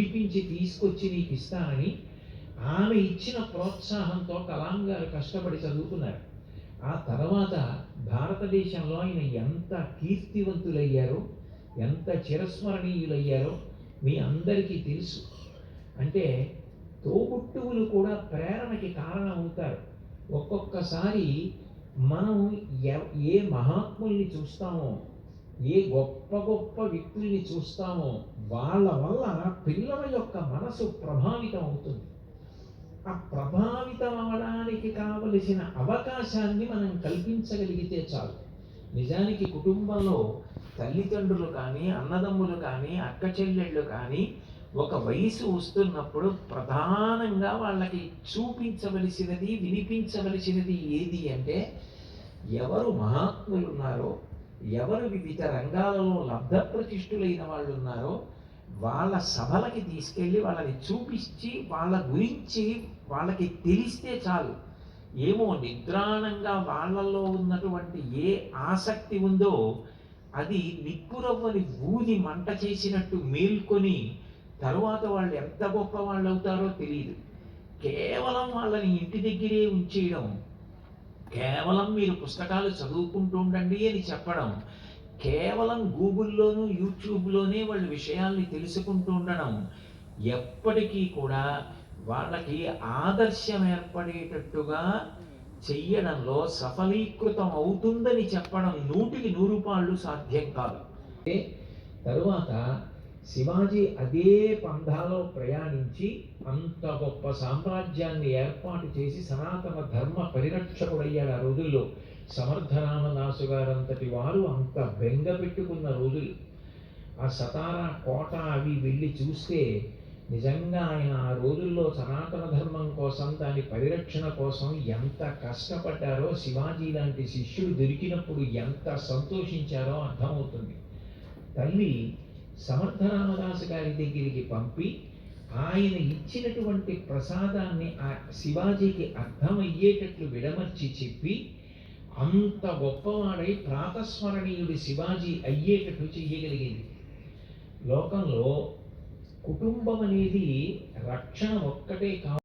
విడిపించి తీసుకొచ్చి నీకు ఇస్తానని ఆమె ఇచ్చిన ప్రోత్సాహంతో కలాం గారు కష్టపడి చదువుకున్నారు. ఆ తర్వాత భారతదేశంలో ఆయన ఎంత కీర్తివంతులయ్యారో ఎంత చిరస్మరణీయులయ్యారో మీ అందరికీ తెలుసు. అంటే తోబుట్టువులు కూడా ప్రేరణకి కారణం అవుతారు ఒక్కొక్కసారి మనం ఏ మహాత్ముల్ని చూస్తామో ఏ గొప్ప గొప్ప వ్యక్తుల్ని చూస్తామో వాళ్ళ వల్ల పిల్లల యొక్క మనసు ప్రభావితం అవుతుంది. ఆ ప్రభావితం అవ్వడానికి కావలసిన అవకాశాన్ని మనం కల్పించగలిగితే చాలు. నిజానికి కుటుంబంలో తల్లిదండ్రులు కానీ అన్నదమ్ములు కానీ అక్క చెల్లెళ్ళు కానీ ఒక వయసు వస్తున్నప్పుడు ప్రధానంగా వాళ్ళకి చూపించవలసినది వినిపించవలసినది ఏది అంటే ఎవరు మహాత్ములు ఉన్నారో ఎవరు వివిధ రంగాలలో లబ్ధప్రతిష్ఠులైన వాళ్ళు ఉన్నారో వాళ్ళ సభలకి తీసుకెళ్ళి వాళ్ళని చూపించి వాళ్ళ గురించి వాళ్ళకి తెలిస్తే చాలు. ఏమో నిద్రాణంగా వాళ్ళల్లో ఉన్నటువంటి ఏ ఆసక్తి ఉందో అది నిప్పురవ్వని ఊది మంట చేసినట్టు మేల్కొని తరువాత వాళ్ళు ఎంత గొప్ప వాళ్ళు అవుతారో తెలియదు కేవలం వాళ్ళని ఇంటి దగ్గరే ఉంచేయడం కేవలం మీరు పుస్తకాలు చదువుకుంటూ ఉండండి అని చెప్పడం కేవలం గూగుల్లోనూ యూట్యూబ్లోనే వాళ్ళు విషయాల్ని తెలుసుకుంటూ ఉండడం ఎప్పటికీ కూడా వాళ్ళకి ఆదర్శం ఏర్పడేటట్టుగా చెయ్యడంలో సఫలీకృతం అవుతుందని చెప్పడం నూటికి నూరు పాళ్ళు సాధ్యం కాదు. తరువాత శివాజీ అదే పంధాలో ప్రయాణించి అంత గొప్ప సామ్రాజ్యాన్ని ఏర్పాటు చేసి సనాతన ధర్మ పరిరక్షకుడయ్యాడు ఆ రోజుల్లో. సమర్థరామదాసు గారంతటి వారు అంత బెంగ పెట్టుకున్న రోజులు. ఆ సతారా కోట అవి వెళ్ళి చూస్తే నిజంగా ఆయన ఆ రోజుల్లో సనాతన ధర్మం కోసం దాని పరిరక్షణ కోసం ఎంత కష్టపడ్డారో శివాజీ లాంటి శిష్యుడు దొరికినప్పుడు ఎంత సంతోషించారో అర్థమవుతుంది. తల్లి సమర్థరామదాసు గారి దగ్గరికి పంపి ఆయన ఇచ్చినటువంటి ప్రసాదాన్ని ఆ శివాజీకి అర్థమయ్యేటట్లు విడమర్చి చెప్పి అంత గొప్పవాడై ప్రాతస్మరణీయుడి శివాజీ అయ్యేటట్టు చెయ్యగలిగింది. లోకంలో కుటుంబం అనేది రక్షణ ఒక్కటే కాదు.